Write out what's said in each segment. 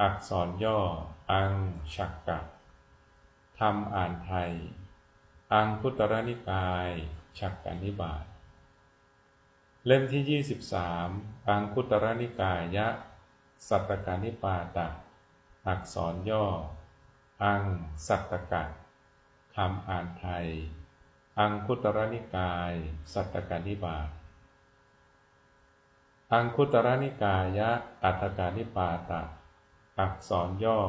อักษรย่อ อังฉักกะคำอ่านไทย อังคุตรนิกาย ฉักกนิบาตเล่มที่ 23 อังคุตรนิกายะ สัตตกานิปาตะ อักษรย่อ อังสัตตกะคำอ่านไทย อังคุตรนิกาย สัตตกานิบาตอังคุตรนิกายะอัตตกานิปาตะ อักษรย่อ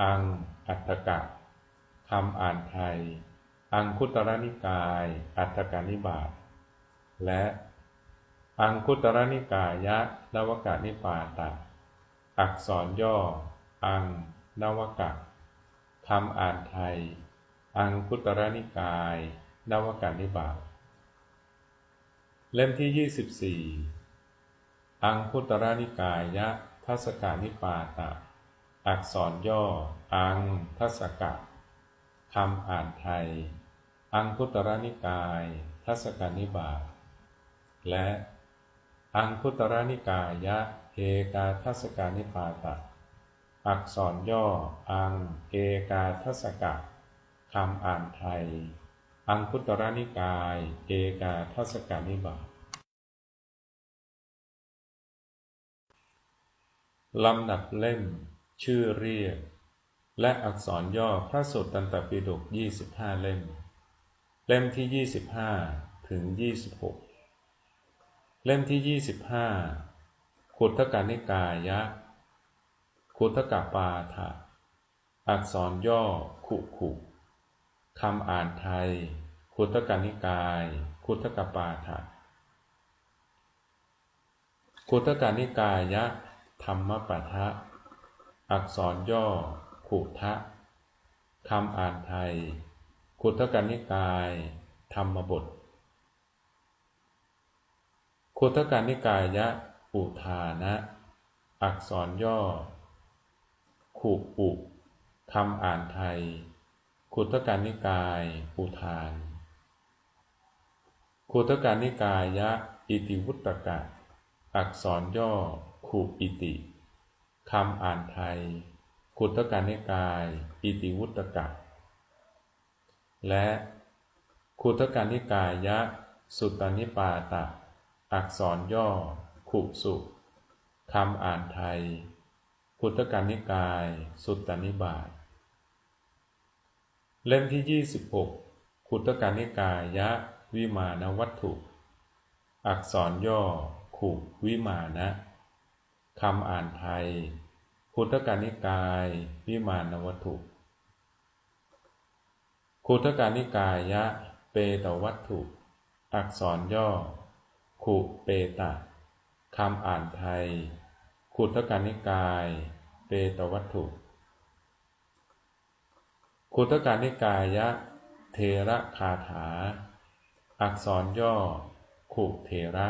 อัง อัตตกะคำอ่านไทย อังคุตรนิกาย อัตกานิบาตและอังคุตรนิกายะนวกานิปาตะ อักษรย่อ อัง นวกะคำอ่านไทย อังคุตรนิกาย นวกานิบาตเล่มที่ 24 อังคุตรนิกายะทัศกานิปาตะ อักษรย่อ อังทัศกะคำอ่านไทย อังคุตรนิกาย ทัศกนิบาตและอังคุตรนิกายะเอกาทัศกนิปาตะอักษรย่อ อังเอกาทัศกะคำอ่านไทย อังคุตรนิกาย เอกาทัศกนิบาตลำดับเล่ม ชื่อเรียก และอักษรย่อพระสุตตันตปิฎก25 เล่ม เล่มที่ 25 ถึง 26 เล่มที่ 25 ขุทกานิกายะ ขุทกาปาถะอักษรย่อ ขุขุคำอ่านไทย ขุทกานิกาย ขุทกาปาถะขุทกานิกายะ ธรรมปะทะ อักษรย่อ ขุทะคำอ่านไทย ขุทกานิกาย ธรรมบทคุตกานิกายะ อุทานะ อักษรย่อ ขุอุคำอ่านไทยคุตกานิกาย อุทานคุตกานิกายะ อิติวุตกะ อักษรย่อ ขุอิติ คำอ่านไทยคุตการนิกาย อิติวุตกะ และคุตการนิกายะ สุตตานิปาตะ อักษรย่อ ขุสุคำอ่านไทยพุทการนิกาย สุตตนิบาตเล่มที่ 26 ขุทการนิกายะ วิมานวัตถุ อักษรย่อ ขุวิมานะ คำอ่านไทยพุทธการนิกาย วิมานวัตถุขุทการนิกายะ เปตวัตถุ อักษรย่อ ขุเปตะคำอ่านไทย ขุทการนิกาย เปตวัตถุ ขุทการนิกายะ เทระคาถา อักษรย่อ ขุเทระ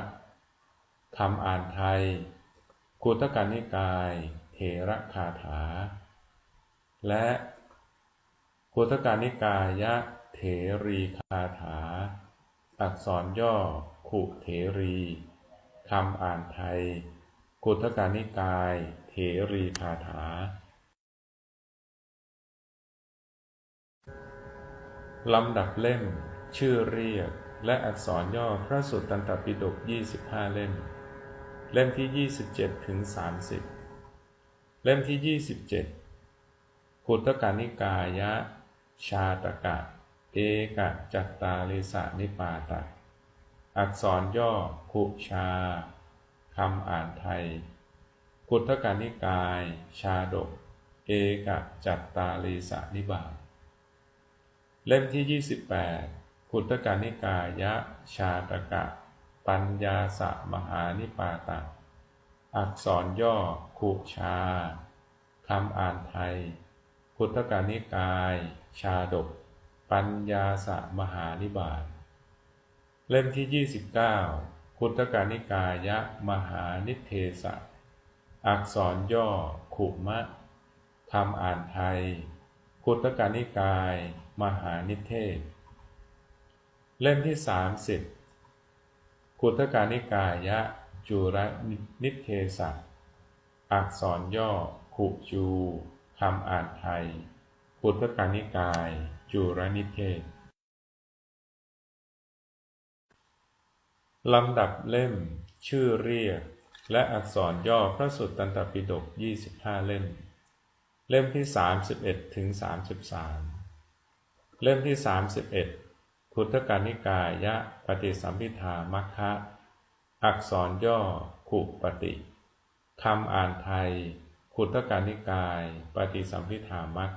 คำอ่านไทย ขุทการนิกายเทระคาถา และขุทการนิกายะเถรีคาถา อักษรย่อ ขุเถรีคำอ่านไทย กุทการนิกาย เถรีคาถา ลำดับเล่ม ชื่อเรียก และอักษรย่อพระสุตตันตปิฎก25 เล่ม เล่มที่ 27 ถึง 30 เล่มที่ 27ขุทกานิกายะ ชาตกะ เอกจัตตาลิสานิปาตะ อักษรย่อคุชาคำอ่านไทย พุทธกานิกาย ชาดก เอกจัตตาลีสานิบาตเล่มที่ 28พุทธกานิกายะ ชาตกะ ปัญญาสมหานิปาตะ อักษรย่อคุชาคำอ่านไทย พุทธกานิกาย ชาดก ปัญญาสมหานิบาตเล่มที่ 29คุตกานิกายะมหานิเทศะ อักษรย่อขุมะคำอ่านไทยคุตกานิกาย มหานิเทศ เล่มที่ 30 คุตกานิกายะ จุรนิเทศะอักษรย่อ ขุจูคำอ่านไทยพุทธกานิกาย จุรนิเทศลำดับเล่ม ชื่อเรียก และอักษรย่อพระสุตตันตปิฎก25 เล่ม เล่มที่ 31ถึง33 เล่มที่ 31 พุทธกานิกายะปฏิสัมพิธามัคคะอักษรย่อขุปติคำอ่านไทยขุทธกานิกาย ปฏิสัมพิธามัค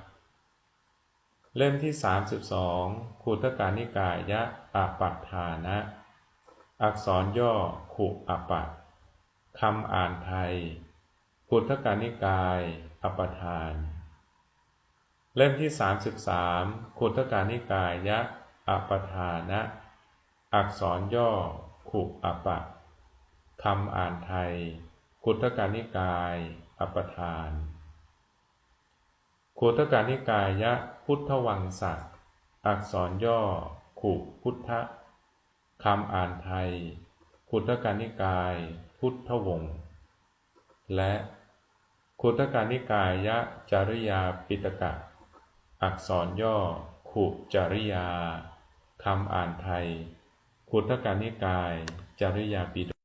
เล่มที่ 32ขุทธกานิกายะอาปัฏฐานะ อักษรย่อขุอปัตคำอ่านไทยขุทธกานิกายอปทาน เล่มที่ 33ขุทธกานิกายะ อปทานะ อักษรย่อ ขุอปัตคำอ่านไทยขุทกานิกายอปทานขุทกานิกายะพุทธวังสักอักษรย่อ ขุพุทธคำอ่านไทยขุทกานิกาย พุทธวงศ์และขุทกานิกายะจริยาปิตกะ อักษรย่อ ขุจริยา คำอ่านไทยขุทกานิกาย จริยาปิฎก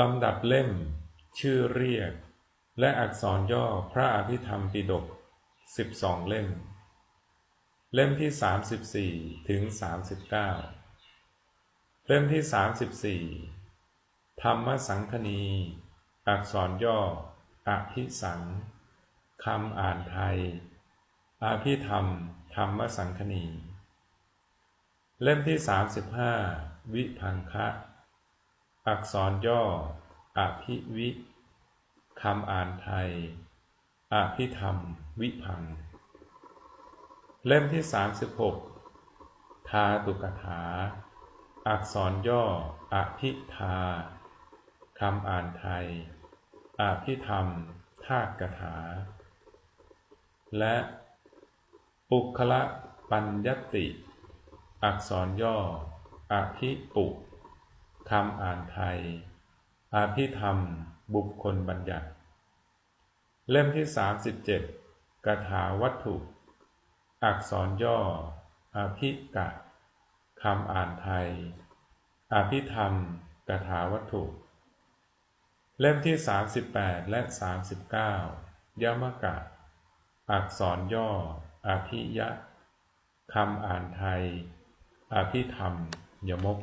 ลำดับเล่ม ชื่อเรียก และอักษรย่อพระอภิธรรมปิฎกสิบสองเล่ม เล่มที่สามสิบสี่ถึงสามสิบเก้าเล่มที่สามสิบสี่ธรรมสังคณี อักษรย่ออภิสังคำอ่านไทย อาภิธรรม ธรรมสังคณี เล่มที่สามสิบห้าวิพังคะ อักษรย่ออภิวิคำอ่านไทยอภิธรรม วิพัง เล่มที่ 36 ทาตุกถา อักษรย่ออภิธาคำอ่านไทยอภิธรรมทากกถา และ ปุคละปัญญติ อักษรย่ออภิปุคำอ่านไทย อภิธรรม บุคคลบัญญัติ เล่มที่ 37กถาวัตถุ อักษรย่อ อภิกะคำอ่านไทย อภิธรรมกถาวัตถุ เล่มที่ 38 และ 39ยมกะ อักษรย่อ อภิยะคำอ่านไทย อภิธรรมยมก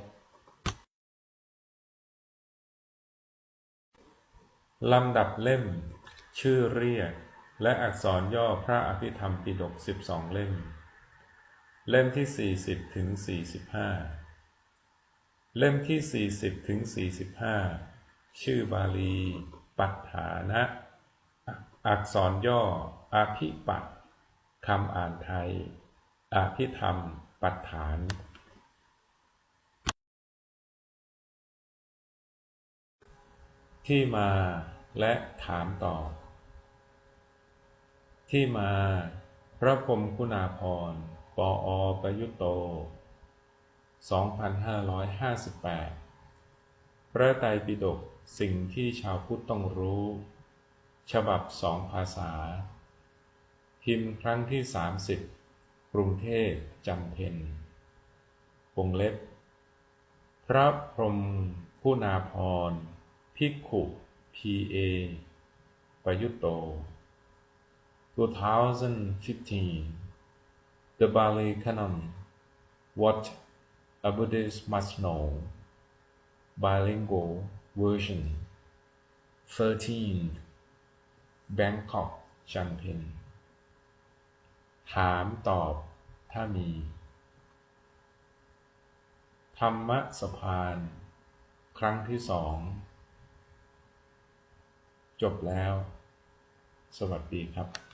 ลำดับเล่ม ชื่อเรียก และอักษรย่อพระอภิธรรมปิฎกสิบสองเล่ม เล่มที่สี่สิบถึงสี่สิบห้าเล่มที่สี่สิบถึงสี่สิบห้าชื่อบาลี ปัฏฐานะ อักษรย่ออภิปัต คำอ่านไทย อภิธรรม ปัฏฐานที่มาและถามตอบ ที่มา พระพรมคุณาภรณ์ปออประยุตโต 2558 พระไตรปิฎกสิ่งที่ชาวพุทธต้องรู้ ฉบับสองภาษา พิมพ์ครั้งที่ 30 กรุงเทพจำเพนวงเล็บ พระพรหมคุณาภรณ์ภิกขุ P.A. ประยุตโต 2015 The Bali Canon What a Buddhist Must Know Bilingual Version 13 Bangkok จันเพน ถามตอบถ้ามี ธรรมสะพาน ครั้งที่สอง จบแล้ว สวัสดีครับ